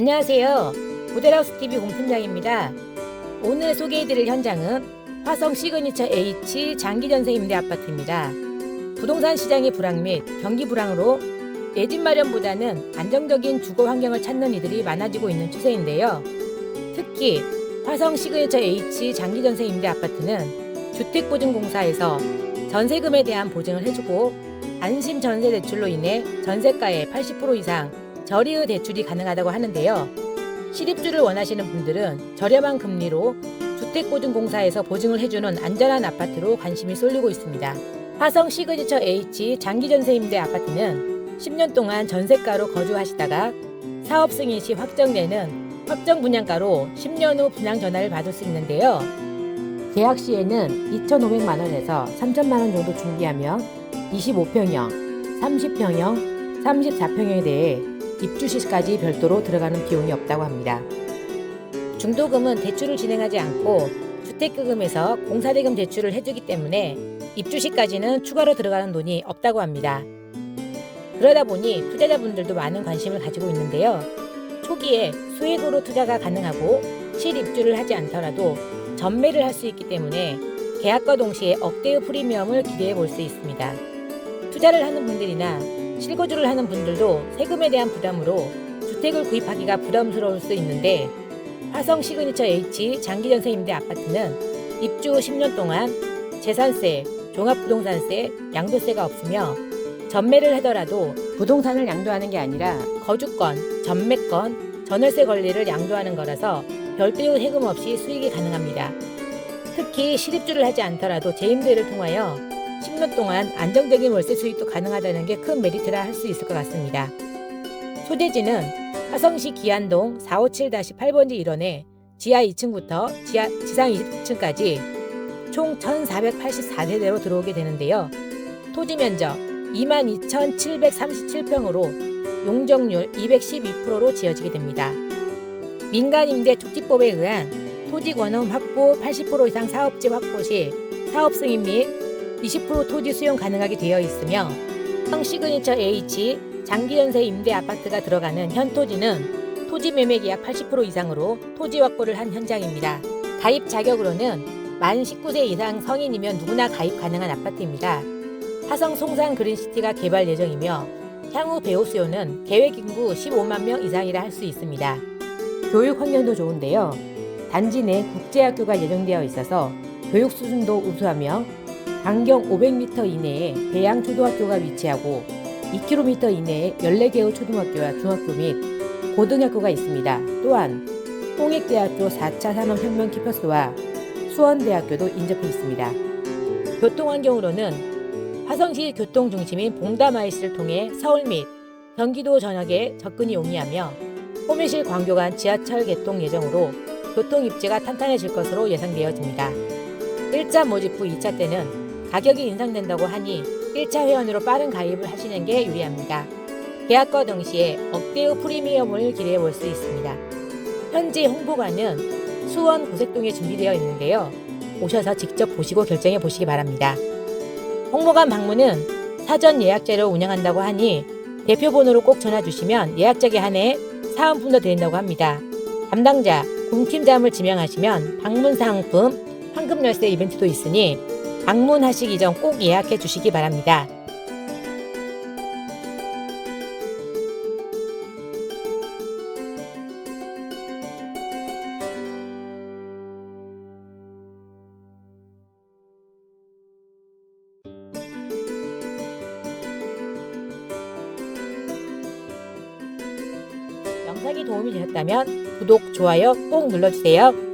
안녕하세요. 모델하우스 TV 공팀장입니다. 오늘 소개해드릴 현장은 화성 시그니처 H 장기 전세 임대 아파트입니다. 부동산 시장의 불황 및 경기 불황으로 내 집 마련보다는 안정적인 주거 환경을 찾는 이들이 많아지고 있는 추세인데요. 특히 화성 시그니처 H 장기 전세 임대 아파트는 주택보증공사에서 전세금에 대한 보증을 해주고 안심 전세 대출로 인해 전세가의 80% 이상 저리의 대출이 가능하다고 하는데요. 실입주를 원하시는 분들은 저렴한 금리로 주택보증공사에서 보증을 해주는 안전한 아파트로 관심이 쏠리고 있습니다. 화성 시그니처 H 장기전세 임대 아파트는 10년 동안 전세가로 거주하시다가 사업 승인 시 확정되는 확정 분양가로 10년 후 분양 전화를 받을 수 있는데요. 계약 시에는 2,500만 원에서 3천만 원 정도 준비하면 25평형, 30평형, 34평형에 대해 입주 시까지 별도로 들어가는 비용이 없다고 합니다. 중도금은 대출을 진행하지 않고 주택금에서 공사대금 대출을 해주기 때문에 입주 시까지는 추가로 들어가는 돈이 없다고 합니다. 그러다 보니 투자자분들도 많은 관심을 가지고 있는데요. 초기에 소액으로 투자가 가능하고 실입주를 하지 않더라도 전매를 할 수 있기 때문에 계약과 동시에 억대의 프리미엄을 기대해 볼 수 있습니다. 투자를 하는 분들이나 실거주를 하는 분들도 세금에 대한 부담으로 주택을 구입하기가 부담스러울 수 있는데 화성 시그니처 H 장기전세 임대 아파트는 입주 후 10년 동안 재산세, 종합부동산세, 양도세가 없으며 전매를 하더라도 부동산을 양도하는 게 아니라 거주권, 전매권, 전월세 권리를 양도하는 거라서 별도의 세금 없이 수익이 가능합니다. 특히 실입주를 하지 않더라도 재임대를 통하여 10년 동안 안정적인 월세 수익도 가능하다는 게 큰 메리트라 할 수 있을 것 같습니다. 소재지는 화성시 기안동 457-8번지 1원에 지하 2층부터 지하, 지상 20층까지 총 1,484세대로 들어오게 되는데요. 토지 면적 22,737평으로 용적률 212%로 지어지게 됩니다. 민간임대 촉진법에 의한 토지 권음 확보 80% 이상 사업지 확보 시 사업 승인 및 20% 토지 수용 가능하게 되어 있으며 성 시그니처 H 장기 연세 임대 아파트가 들어가는 현 토지는 토지 매매 계약 80% 이상으로 토지 확보를 한 현장입니다. 가입 자격으로는 만 19세 이상 성인이면 누구나 가입 가능한 아파트입니다. 화성 송산 그린시티가 개발 예정이며 향후 배우 수요는 계획 인구 15만 명 이상이라 할 수 있습니다. 교육 환경도 좋은데요. 단지 내 국제학교가 예정되어 있어서 교육 수준도 우수하며 반경 500m 이내에 대양 초등학교가 위치하고 2km 이내에 14개의 초등학교와 중학교 및 고등학교가 있습니다. 또한 홍익대학교 4차 산업혁명 캠퍼스와 수원대학교도 인접해 있습니다. 교통환경으로는 화성시 교통중심인 봉담IC를 통해 서울 및 경기도 전역에 접근이 용이하며 호미실 광교 간 지하철 개통 예정으로 교통 입지가 탄탄해질 것으로 예상되어집니다. 1차 모집 후 2차 때는 가격이 인상된다고 하니 1차 회원으로 빠른 가입을 하시는 게 유리합니다. 계약과 동시에 억대의 프리미엄을 기대해 볼 수 있습니다. 현재 홍보관은 수원 고색동에 준비되어 있는데요. 오셔서 직접 보시고 결정해 보시기 바랍니다. 홍보관 방문은 사전 예약제로 운영한다고 하니 대표 번호로 꼭 전화 주시면 예약제에 한해 사은품도 드린다고 합니다. 담당자, 공팀장을 지명하시면 방문 상품, 황금 열쇠 이벤트도 있으니 방문하시기 전 꼭 예약해 주시기 바랍니다. 영상이 도움이 되셨다면 구독, 좋아요 꼭 눌러주세요.